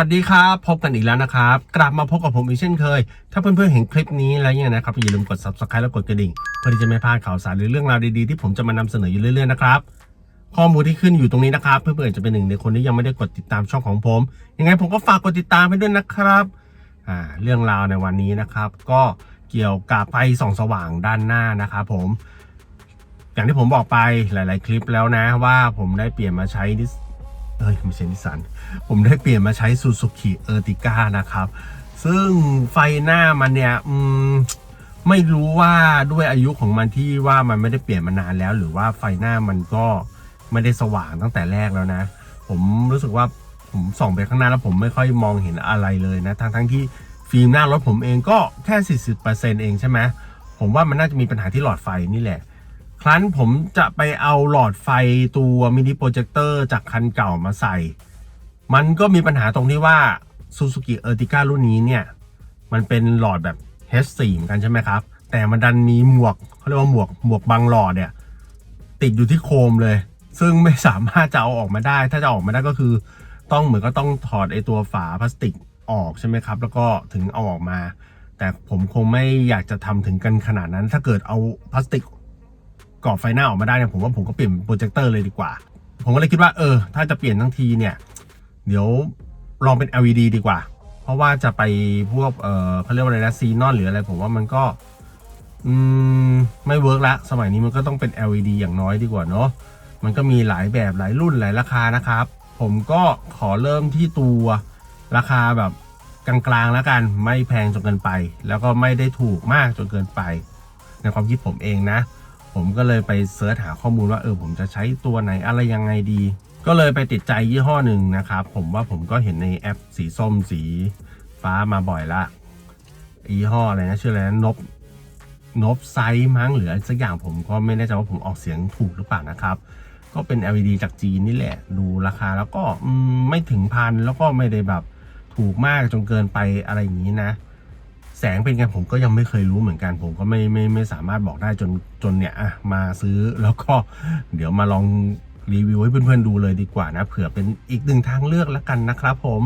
สวัสดีครับ พบกันอีกแล้วนะครับ กลับมาพบกับผมอีกเช่นเคย ถ้าเพื่อนๆเห็นคลิปนี้แล้วเนี่ยนะครับอย่าลืมกด subscribe และกดกระดิ่ง เพื่อที่จะไม่พลาดข่าวสารหรือเรื่องราวดีๆที่ผมจะมานำเสนออยู่เรื่อยๆนะครับข้อมูลที่ขึ้นอยู่ตรงนี้นะครับ เพื่อนๆจะเป็นหนึ่งในคนที่ยังไม่ได้กดติดตามช่องของผม ยังไงผมก็ฝากกดติดตามไปด้วยนะครับอ่าเรื่องราวในวันนี้นะครับ ก็เกี่ยวกับไฟส่องสว่างด้านหน้านะครับผม อย่างที่ผมบอกไปหลาย ๆ คลิปแล้วนะว่าผมได้เปลี่ยนมาใช้ เอ้ยไม่ใช่นิสสันผมได้เปลี่ยนมาใช้ซูซูกิเออร์ติก้านะครับ ซึ่งไฟหน้ามันเนี่ยอืมไม่รู้ว่าด้วยอายุของมันที่ว่ามันไม่ได้เปลี่ยนมานานแล้ว หรือว่าไฟหน้ามันก็ไม่ได้สว่างตั้งแต่แรกแล้วนะ ผมรู้สึกว่าผมส่องไปข้างหน้าแล้วผมไม่ค่อยมองเห็นอะไรเลยนะ ทั้งทั้งที่ฟิล์มหน้ารถผมเองก็แค่ 40%เองใช่ไหมผมว่ามันน่าจะมีปัญหาที่หลอดไฟนี่แหละ ครั้นผมจะไปเอาหลอดไฟตัวมินิโปรเจคเตอร์จากคันเก่ามาใส่ มันก็มีปัญหาตรงที่ว่า Suzuki Ertiga รุ่นนี้เนี่ย มันเป็นหลอดแบบ H4 เหมือนกันใช่ไหมครับ แต่มันดันมีหมวกเขาเรียกว่าหมวกหมวกบังหลอดเนี่ย ติดอยู่ที่โคมเลย ซึ่งไม่สามารถจะเอาออกมาได้ ถ้าจะออกมาได้ก็คือ ต้องเหมือนก็ต้องถอดไอตัวฝาพลาสติกออกใช่ไหมครับ แล้วก็ถึงเอาออกมา แต่ผมคงไม่อยากจะทำถึงกันขนาดนั้น ถ้าเกิดเอาพลาสติก กรอบไฟหน้าออกมาได้เนี่ยผมว่าผมก็เปลี่ยนโปรเจคเตอร์เลยดีกว่า ผมก็เลยคิดว่าเออ ถ้าจะเปลี่ยนทั้งทีเนี่ย เดี๋ยวลองเป็น LED ดีกว่า เพราะว่าจะไปพวกเออเขาเรียกว่าอะไรนะซีนอนหรืออะไรผมว่ามันก็อืมไม่เวิร์กละสมัยนี้มันก็ต้องเป็น LED อย่างน้อยดีกว่าเนาะมันก็มีหลายแบบหลายรุ่นหลายราคานะครับ ผมก็ขอเริ่มที่ตัวราคาแบบกลางๆแล้วกันไม่แพงจนเกินไป แล้วก็ไม่ได้ถูกมากจนเกินไป ในความคิดผมเองนะ ผมก็เลยไปเสิร์ชหาข้อมูลว่าเออผมจะใช้ตัวไหนอะไรยังไงดี ก็เลยไปติดใจยี่ห้อหนึ่งนะครับ ผมว่าผมก็เห็นในแอปสีส้มสีฟ้ามาบ่อยละยี่ห้ออะไรนะชื่ออะไรนะนบนบไซส์มั้งหรืออะไรสักอย่างผมก็ไม่แน่ใจว่าผมออกเสียงถูกหรือเปล่านะครับ ก็เป็น LED จากจีนนี่แหละ ดูราคาแล้วก็ไม่ถึงพันแล้วก็ไม่ได้แบบถูกมากจนเกินไปอะไรอย่างนี้นะ แสงเป็นไงผมก็ยังไม่เคยรู้เหมือนกัน ผมก็ไม่ไม่ไม่สามารถบอกได้จนจนเนี่ยอะมาซื้อแล้วก็เดี๋ยวมาลองรีวิวให้เพื่อนๆดูเลยดีกว่านะเผื่อเป็นอีกหนึ่งทางเลือกแล้วกันนะครับ ผม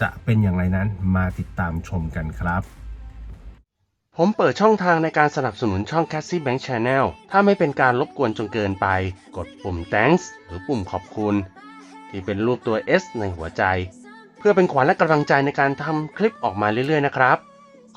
จะเป็นอย่างไรนั้นมาติดตามชมกันครับ ผมเปิดช่องทางในการสนับสนุนช่อง Cassie Bank Channel ถ้าไม่เป็นการรบกวนจนเกินไป กดปุ่ม thanks หรือปุ่มขอบคุณ ที่เป็นรูปตัว S ในหัวใจ เพื่อเป็นขวัญและกำลังใจในการทำคลิปออกมาเรื่อยๆนะครับ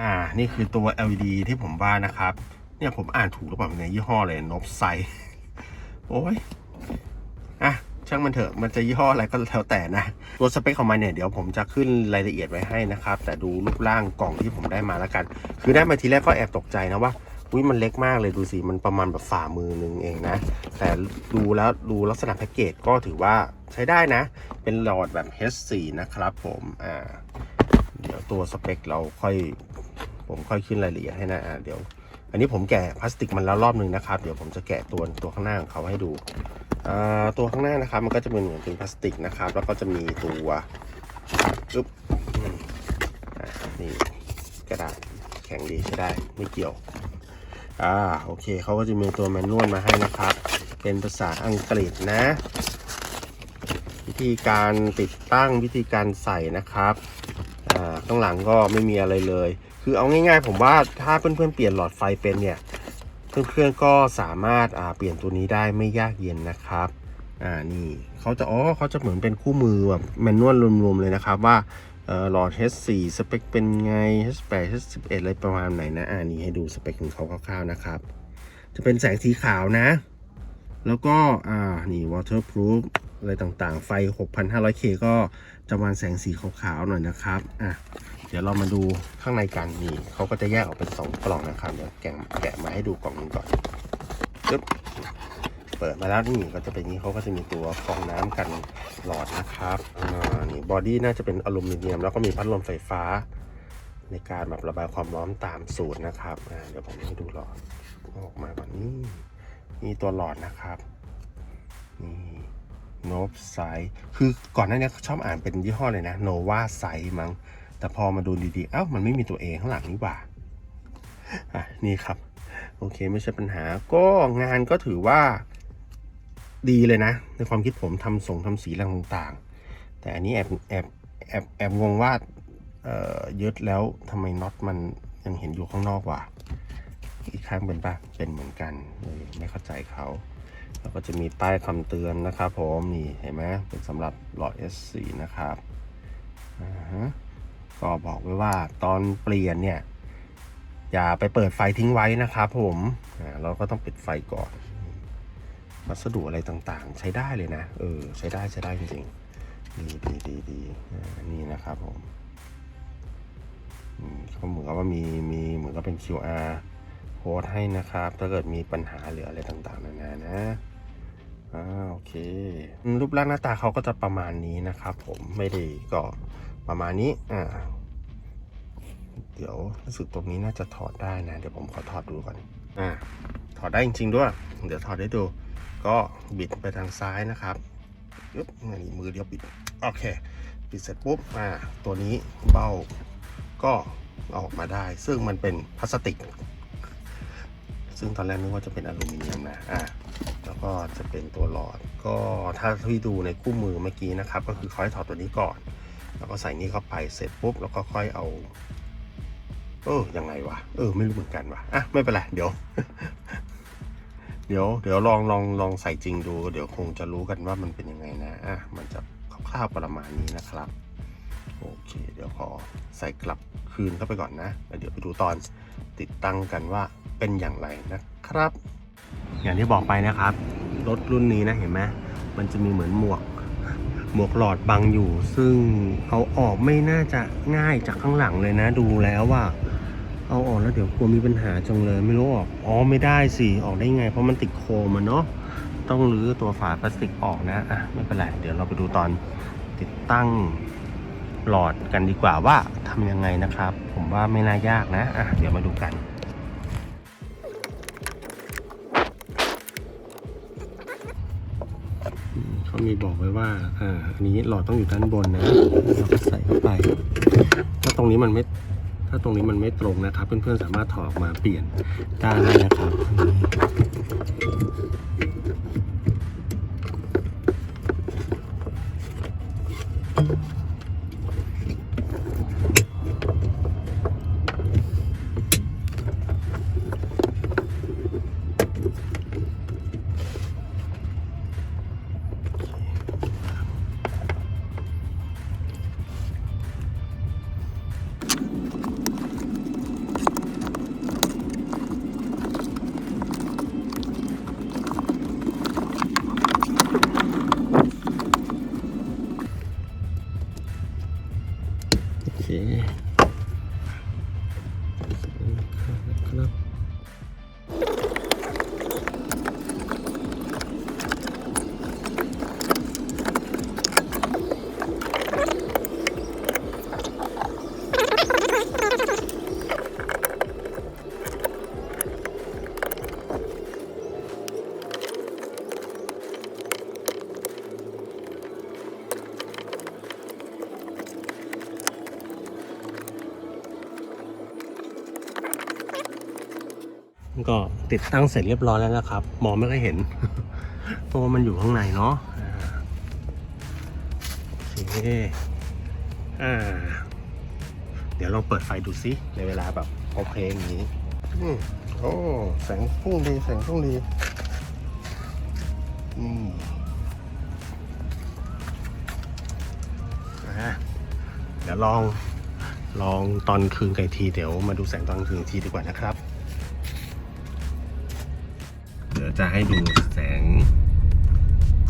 อ่า นี่คือตัว LED ที่ผมว่านะครับ เนี่ยผมอ่านถูกหรือเปล่าในยี่ห้อเลยนบไซ โอ้ย อะ ช่างมันเถอะ มันจะยี่ห้ออะไรก็แล้วแต่นะ ตัวสเปคของมันเนี่ย เดี๋ยวผมจะขึ้นรายละเอียดไว้ให้นะครับ แต่ดูรูปร่างกล่องที่ผมได้มาแล้วกัน คือได้มาทีแรกก็แอบตกใจนะว่าอุ้ยมันเล็กมากเลยดูสิ มันประมาณแบบฝ่ามือหนึงเองนะ แต่ดูแล้วดูลักษณะแพ็กเกจก็ถือว่าใช้ได้นะ เป็นหลอดแบบ H4 นะครับผม อ่า ดี๋ยวตัวสเปคเราค่อย ผมค่อยขึ้นรายละเอียดให้นะอ่าเดี๋ยว อันนี้ผมแกะพลาสติกมันแล้วรอบนึงนะครับ เดี๋ยวผมจะแกะตัวตัวข้างหน้าของเขาให้ดูตัวข้างหน้านะครับ มันก็จะเป็นเหมือนเป็นพลาสติกนะครับ แล้วก็จะมีตัวอึ๊บนี่กระดาษแข็งดีใช้ได้ไม่เกี่ยวอ่าโอเคเขาก็จะมีตัวแมนนวลมาให้นะครับ เป็นภาษาอังกฤษนะ วิธีการติดตั้งวิธีการใส่นะครับ ข้างหลังก็ไม่มีอะไรเลย คือเอาง่ายๆ ผมว่าถ้าเพื่อนๆเปลี่ยนหลอดไฟเป็นเนี่ย เพื่อนๆก็สามารถอ่าเปลี่ยนตัวนี้ได้ไม่ยากเย็นนะครับอ่านี่เขาจะอ๋อเขาจะเหมือนเป็นคู่มือแบบแมนนวลรวมๆเลยนะครับว่าหลอด H4 สเปคเป็นไง H8 H11 อะไรประมาณไหนนะอ่านี่ให้ดูสเปคของเขาคร่าวๆนะครับ จะเป็นแสงสีขาวนะ แล้วก็อ่านี่ waterproof อะไรต่างๆ ไฟ 6,500K ก็ จะวานแสงสีขาวๆหน่อยนะครับอะเดี๋ยวเรามาดูข้างในกันนี่เขาก็จะแยกออกเป็น2กล่องนะครับเดี๋ยวแกะแกะมาให้ดูกล่องหนึงก่อนปึ๊บเปิดมาแล้วนี่ก็จะเป็นนี้เขาก็จะมีตัวฟองน้ำกันหลอดนะครับอ่านี่บอดี้น่าจะเป็นอลูมิเนียม แล้วก็มีพัดลมไฟฟ้า ในการแบบระบายความร้อนตามสูตรนะครับอ่าเดี๋ยวผมให้ดูหลอดออกมาก่อนนี่นี่ตัวหลอดนะครับนี่ โนบไซคือก่อนหน้านี้ชอบอ่านเป็นยี่ห้อเลยนะโนวาไซมั้ง แต่พอมาดูดีๆ เอ้า มันไม่มีตัวเองข้างหลังนี่หว่า อะ นี่ครับ โอเคไม่ใช่ปัญหา ก็งานก็ถือว่าดีเลยนะ ในความคิดผมทำส่งทำสีรต่างๆ แต่อันนี้แอบแอบแอบแอบงงว่าเอ่อยึดแล้วทำไมน็อตมันยังเห็นอยู่ข้างนอกว่ะอีกข้างเป็นปะเป็นเหมือนกันเลยไม่เข้าใจเขา แล้วก็จะมีป้ายคำเตือนนะครับผมนี่เห็นไหมเป็นสำหรับหลอด S4 นะครับอ่าก็บอกไว้ว่าตอนเปลี่ยนเนี่ยอย่าไปเปิดไฟทิ้งไว้นะครับผมอ่าเราก็ต้องปิดไฟก่อนวัสดุอะไรต่างๆ ใช้ได้เลยนะ เออ ใช้ได้ใช้ได้จริงๆ ดีดีดีดีอ่านี่นะครับผมอืมเขาเหมือนกับว่ามีมีเหมือนกับเป็น QR ค้ดให้นะครับ ถ้าเกิดมีปัญหาหรืออะไรต่างๆนานานะอ่าโอเค รูปร่างหน้าตาเขาก็จะประมาณนี้นะครับ ผมไม่ได้ก็ประมาณนี้อ่าเดี๋ยวรู้สึกตรงนี้น่าจะถอดได้นะ เดี๋ยวผมขอถอดดูก่อนอ่าถอดได้จริง ๆ ด้วย เดี๋ยวถอดได้ดู ก็บิดไปทางซ้ายนะครับยึบนี่มือเดียวปิด โอเค ปิดเสร็จปุ๊บอ่าตัวนี้เบ้าก็ออกมาได้ ซึ่งมันเป็นพลาสติก ซึ่งตอนแรกนึกว่าจะเป็นอลูมิเนียมนะอ่าแล้วก็จะเป็นตัวหลอด ก็ถ้าที่ดูในคู่มือเมื่อกี้นะครับ ก็คือเขาให้ถอดตัวนี้ก่อน แล้วก็ใส่นี่เข้าไปเสร็จปุ๊บแล้วก็ค่อยเอาเออยังไงวะเออไม่รู้เหมือนกันวะอะไม่เป็นไรเดี๋ยว เดี๋ยวเดี๋ยวลองลองลองใส่จริงดู เดี๋ยวคงจะรู้กันว่ามันเป็นยังไงนะอะมันจะคร่าวๆประมาณนี้นะครับโอเค เดี๋ยวขอใส่กลับคืนเข้าไปก่อนนะแล้วเดี๋ยวไปดูตอนติดตั้งกันว่า เป็นอย่างไรนะครับ อย่างที่บอกไปนะครับ รถรุ่นนี้นะเห็นไหมมันจะมีเหมือนหมวก หมวกหลอดบังอยู่ ซึ่งเอาออกไม่น่าจะง่ายจากข้างหลังเลยนะ ดูแล้วว่า เอาออกแล้วเดี๋ยวกลัวมีปัญหาจังเลย ไม่รู้ออกอ๋อไม่ได้สิออกได้ไง เพราะมันติดโคมมันเนาะต้องรื้อตัวฝาพลาสติกออกนะอะไม่เป็นไรเดี๋ยวเราไปดูตอนติดตั้งหลอดกันดีกว่าว่าทำยังไงนะครับ ผมว่าไม่น่ายากนะอะเดี๋ยวมาดูกัน ก็มีบอกไว้ว่าอ่าอันนี้หลอดต้องอยู่ด้านบนนะเราก็ใส่เข้าไป ถ้าตรงนี้มันไม่ถ้าตรงนี้มันไม่ตรงนะครับ เพื่อนๆสามารถถอดออกมาเปลี่ยนได้นะครับ ครับ ก็ติดตั้งเสร็จเรียบร้อยแล้วนะครับ มองไม่ค่อยเห็น เพราะว่ามันอยู่ข้างในเนาะโอเคอ่า เดี๋ยวลองเปิดไฟดูซิในเวลาแบบพอเพลงอย่างนี้โอ้แสงพุ่งดีแสงพุ่งดีอืมเดี๋ยวลองลองตอนคืนกันทีเดี๋ยวมาดูแสงตอนคืนอีกทีดีกว่านะครับ จะให้ดูแสง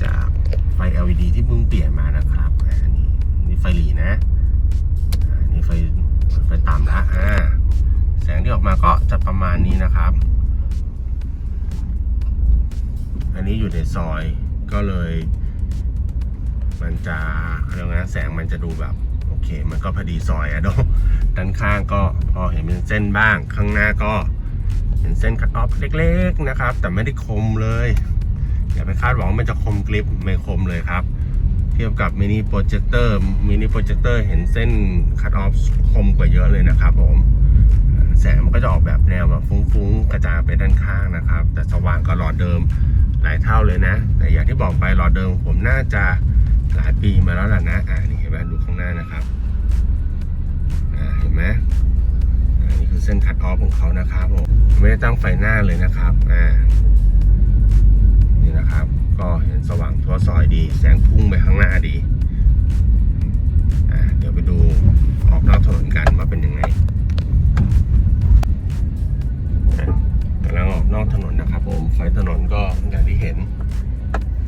จากไฟ LED ที่เพิ่งเปลี่ยนมานะครับ อันนี้นี่ไฟหลีนะอันนี่ไฟไฟต่ำละอ่าแสงที่ออกมาก็จะประมาณนี้นะครับ อันนี้อยู่ในซอยก็เลย มันจะเรียกว่าไงแสงมันจะดูแบบโอเค มันก็พอดีซอยอะเนาะด้านข้างก็พอเห็นเป็นเส้นบ้าง ข้างหน้าก็ เห็นเส้นคัตออฟเล็กๆนะครับ แต่ไม่ได้คมเลยอย่าไปคาดหวังมันจะคมกริปไม่คมเลยครับ เทียบกับมินิโปรเจคเตอร์มินิโปรเจคเตอร์เห็นเส้นคัตออฟคมกว่าเยอะเลยนะครับผมแสงมันก็จะออกแบบแนวแบบฟุ้งๆ กระจายไปด้านข้างนะครับ แต่สว่างกว่าหลอดเดิมหลายเท่าเลยนะ แต่อย่างที่บอกไปหลอดเดิมผมน่าจะหลายปีมาแล้วล่ะนะ อ่านี่เห็นไหมดูข้างหน้านะครับ อ่าเห็นไหม เส้นคัดออฟของเขานะครับผมไม่ได้ตั้งไฟหน้าเลยนะครับอ่านี่นะครับ ก็เห็นสว่างทั่วซอยดี แสงพุ่งไปข้างหน้าดีอ่าเดี๋ยวไปดูออกนอกถนนกันว่าเป็นยังไงกำลังออกนอกถนนนะครับผมไฟถนนก็อย่างที่เห็น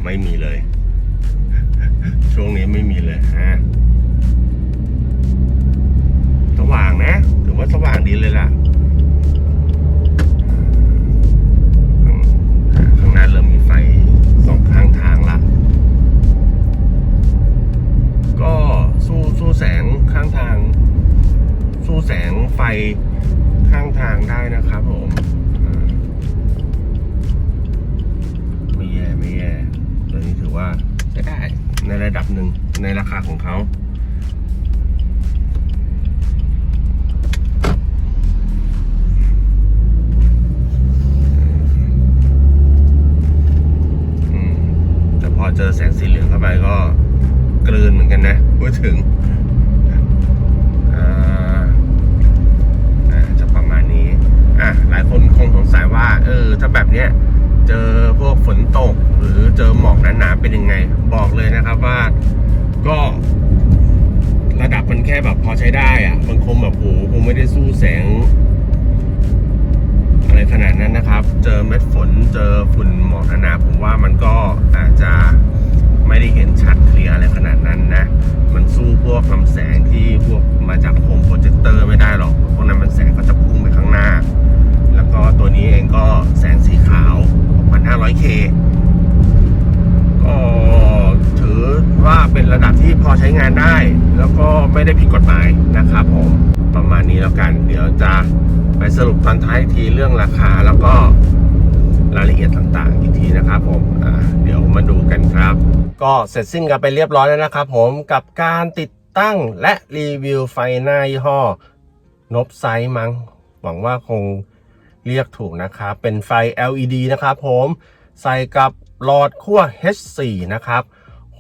ไม่มีเลย ว่าใช้ได้ในระดับหนึ่งในราคาของเขาแต่พอเจอแสงสีเหลืองเข้าไปก็กลืนเหมือนกันนะพูดถึงจะประมาณนี้ อะ หลายคนคงสงสัยว่า เออ ถ้าแบบเนี้ย เจอพวกฝนตก รือเจอหมอกหนาๆเป็นยังไง บอกเลยนะครับว่าก็ระดับมันแค่แบบพอใช้ได้อะมันคงแบบโหคงไม่ได้สู้แสง อะไรขนาดนั้นนะครับ เจอเม็ดฝนเจอฝุ่นหมอกหนาๆผมว่ามันก็อาจจะไม่ได้เห็นชัดเคลียร์อะไรขนาดนั้นนะ มันสู้พวกลำแสงที่พวกมาจากโฮมโปรเจคเตอร์ไม่ได้หรอก พวกนั้นมันแสงก็จะพุ่งไปข้างหน้า แล้วก็ตัวนี้เองก็ ไม่ได้ผิดกฎหมายนะครับผมประมาณนี้แล้วกันเดี๋ยวจะไปสรุปตอนท้ายทีเรื่องราคาแล้วก็รายละเอียดต่างๆ อีกทีนะครับผมเดี๋ยวมาดูกันครับ ก็เสร็จสิ้นกันไปเรียบร้อยแล้วนะครับผมกับการติดตั้งและรีวิวไฟหน้ายี่ห้อนบไซมั้งหวังว่าคงเรียกถูกนะครับ เป็นไฟ LED นะครับผม ใส่กับหลอดขั้ว H4 นะครับ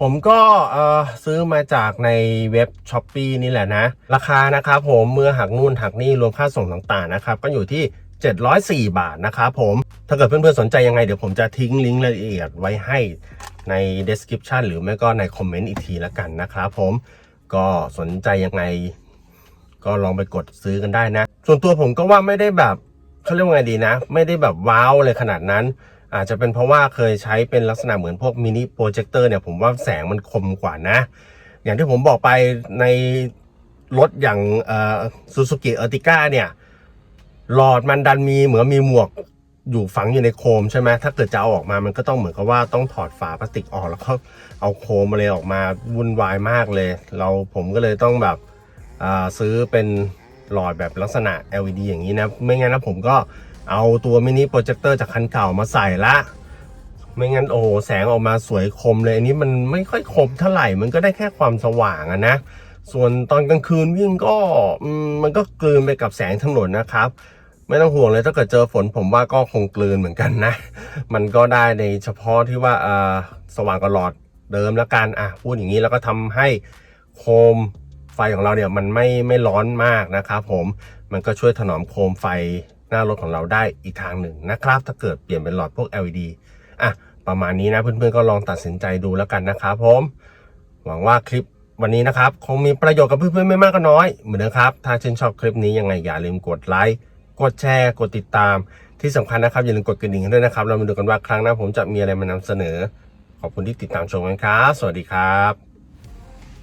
ผมก็เอ่อซื้อมาจากในเว็บ s h อ p e e นี่แหละนะ ราคานะครับผมเมื่อหักนู่นหักนี่รวมค่าส่งต่างๆนะครับ ก็อยู่ที่ 704 บาทนะครับผมถ้าเกิดเพื่อนๆสนใจยังไงเดี๋ยวผมจะทิ้งลิงก์รายละเอียดไว้ให้ใน description หรือไม่ก็ในคอมเมนต์อีกทีละกันนะครับผมก็สนใจยังไง ก็ลองไปกดซื้อกันได้นะ ส่วนตัวผมก็ว่าไม่ได้แบบเขาเรียกว่าไงดีนะ ไม่ได้แบบว้าวเลยขนาดนั้น อาจจะเป็นเพราะว่าเคยใช้เป็นลักษณะเหมือนพวกมินิโปรเจคเตอร์เนี่ยผมว่าแสงมันคมกว่านะ อย่างที่ผมบอกไปในรถอย่างซูซูกิเออร์ติก้าเนี่ยหลอดมันดันมีเหมือนมีหมวกอยู่ฝังอยู่ในโคมใช่ไหมถ้าเกิดจะเอาออกมามันก็ต้องเหมือนกับว่าต้องถอดฝาพลาสติกออกแล้วก็เอาโคมอะไรออกมาวุ่นวายมากเลย เราผมก็เลยต้องแบบซื้อเป็นหลอดแบบลักษณะ LED อย่างนี้นะ ไม่งั้นนะผมก็ เอาตัวมินิโปรเจคเตอร์จากคันเก่ามาใส่ละ ไม่งั้นโอ้โหแสงออกมาสวยคมเลย อันนี้มันไม่ค่อยคมเท่าไหร่ มันก็ได้แค่ความสว่างอะนะ ส่วนตอนกลางคืนวิ่งก็มันก็กลืนไปกับแสงถนนนะครับ ไม่ต้องห่วงเลยถ้าเกิดเจอฝนผมว่าก็คงกลืนเหมือนกันนะ มันก็ได้ในเฉพาะที่ว่าอ่าสว่างกว่าหลอดเดิมแล้วกันอะพูดอย่างนี้แล้วก็ทำให้โคมไฟของเราเนี่ยมันไม่ไม่ร้อนมากนะครับผมมันก็ช่วยถนอมโคมไฟ หน้ารถของเราได้อีกทางหนึ่งนะครับ ถ้าเกิดเปลี่ยนเป็นหลอดพวก LED อะประมาณนี้นะเพื่อนๆก็ลองตัดสินใจดูแล้วกันนะครับผมหวังว่าคลิปวันนี้นะครับ คงมีประโยชน์กับเพื่อนๆไม่มากก็น้อยเหมือนเดิมครับ ถ้าชื่นชอบคลิปนี้ยังไงอย่าลืมกดไลค์กดแชร์กดติดตามที่สำคัญนะครับอย่าลืมกดกระดิ่งให้ด้วยนะครับ เรามาดูกันว่าครั้งหน้าผมจะมีอะไรมานำเสนอ ขอบคุณที่ติดตามชมกันครับ สวัสดีครับ